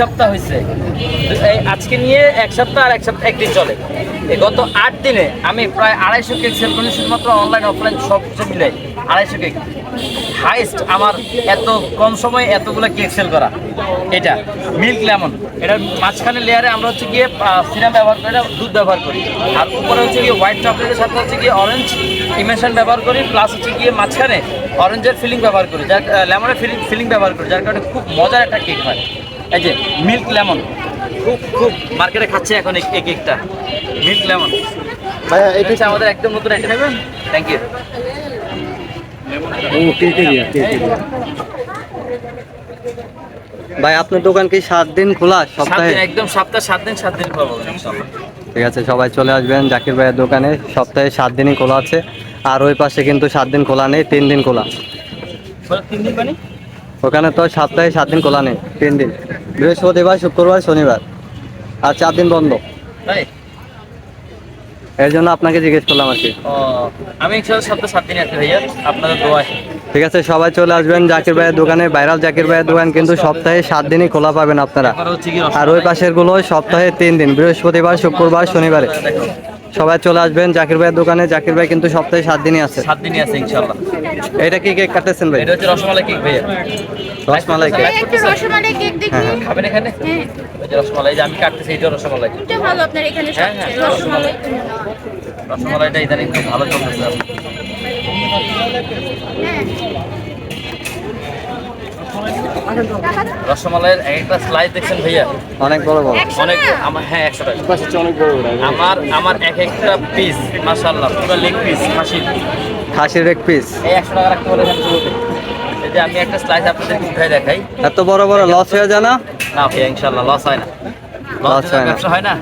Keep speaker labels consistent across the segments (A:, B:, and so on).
A: সপ্তাহ হয়েছে এই আজকে নিয়ে এক সপ্তাহ আর এক সপ্তাহ, একদিন চলে। এই গত আট দিনে আমি প্রায় আড়াইশো কেক সেল করি শুধুমাত্র অনলাইন অফলাইন সব কিছু মিলে আড়াইশো কেক। হাইস্ট আমার এত কম সময়ে এতগুলো কেক সেল করা। এটা মিল্ক লেমন এটার মাঝখানে লেয়ারে আমরা হচ্ছে গিয়ে সিরাম ব্যবহার করি, দুধ ব্যবহার করি। আর উপরে হচ্ছে গিয়ে হোয়াইট চকলেটের সাথে হচ্ছে গিয়ে অরেঞ্জ ইমেশন ব্যবহার করি প্লাস হচ্ছে গিয়ে মাঝখানে অরেঞ্জের ফিলিং ব্যবহার করি, যার লেমনের ফিলিং ফিলিং ব্যবহার করি, যার কারণে খুব মজার একটা কেক হয়। এই যে মিল্ক লেমন। খুব খুব মার্কেটে খাচ্ছে এখন এই এই কেকটা। Milk lemon.
B: ভাইয়া
A: এটা হচ্ছে আমাদের একদম নতুন আইটেম থ্যাংক ইউ
B: ও কেকে দিয়া কেকে দিয়া? ভাই আপনার দোকান কি সাত দিন খোলা? সপ্তাহে?
A: একদম সপ্তাহ সাত দিন সাত দিন ইনশাল্লাহ
B: ঠিক আছে সবাই চলে আসবেন জাকির ভাইয়ের দোকানে। সপ্তাহে সাত দিনই খোলা আছে। আর ওই পাশে কিন্তু সাত দিন খোলা নেই তিন দিন খোলা।
A: তিন দিন মানে?
B: ওখানে তো সপ্তাহে সাত দিন খোলা নেই তিন দিন। বৃহস্পতিবার শুক্রবার শনিবার। আর চার দিন বন্ধ।
A: তাই?
B: এর জন্য আপনাকে জিজ্ঞেস করলাম আর কি।
A: আমি ইনশাল্লাহ সপ্তাহ সাত দিন আছি ভাইয়া। আপনাদের দোয়ায়
B: ঠিক আছে সবাই চলে আসবেন জাকির ভাইয়ের দোকানে। ভাইরাল জাকির ভাইয়ের দোকান কিন্তু সপ্তাহে সাত দিনই খোলা পাবেন আপনারা। আর ওই পাশেরগুলো সপ্তাহে তিন দিন বৃহস্পতিবার শুক্রবার শনিবারে। সবাই চলে আসবেন জাকির ভাইয়ের দোকানে। জাকির ভাই কিন্তু সপ্তাহে সাত দিনই আছে।
A: সাত দিনই আছে ইনশাল্লাহ
B: এটা কি কেক কাটতেছেন ভাই?
A: এটা হচ্ছে রসমালাই কেক ভাইয়া।
B: রসমালাই কেক।
C: একটু রসমালাই কেক দেখি।
B: হ্যাঁ, হ্যাঁ।
A: খাবেন এখানে?
C: হ্যাঁ।
A: রসমালাই যে আমি কাটতেছি এইটা রসমালাই।
C: এটা ভালো আপনার এখানে রসমালাই।
A: রসমালাইটা ইদানিং খুব ভালো চলতেছে।
C: হ্যাঁ।
A: রসমালাইয়ের একটা স্লাইস দেখছেন ভাইয়া?
B: অনেক বড় বড়।
A: অনেক আমার হ্যাঁ একশো টাকা। আমার আমার এক একটা পিস পুরো লেগ পিস খাসির।
B: খাসির এক পিস
A: এই একশো টাকা রাখতে যে আমি একটা স্লাইস আপনাদের উঠাই দেখাই।
B: এত বড় বড় লস হয়ে যায় না?
A: না ভাইয়া ইনশাল্লাহ লস হয় না। লস
B: হয় না।
A: ব্যবসা হয় না।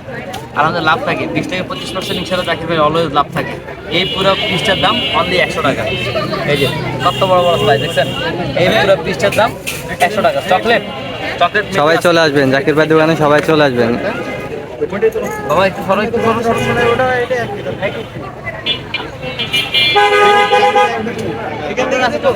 A: আর আমাদের লাভ থাকে। বিশ থেকে পঁচিশ পার্সেন্ট ইনশাল্লাহ চাকরি ভাই অলওয়েজ লাভ থাকে। এই পুরো পিসটার দাম অনলি একশো টাকা। এই যে কত বড় বড় স্লাইস দেখছেন? এই পুরো পিসটার দাম একশো টাকা। চকলেট? চকলেট
B: সবাই চলে আসবেন জাকির ভাই দোকানে সবাই চলে আসবেন।
A: বাবা একটু সরো একটু সরো। সরো, সরো, ওটা এটা এখান থেকে আসতো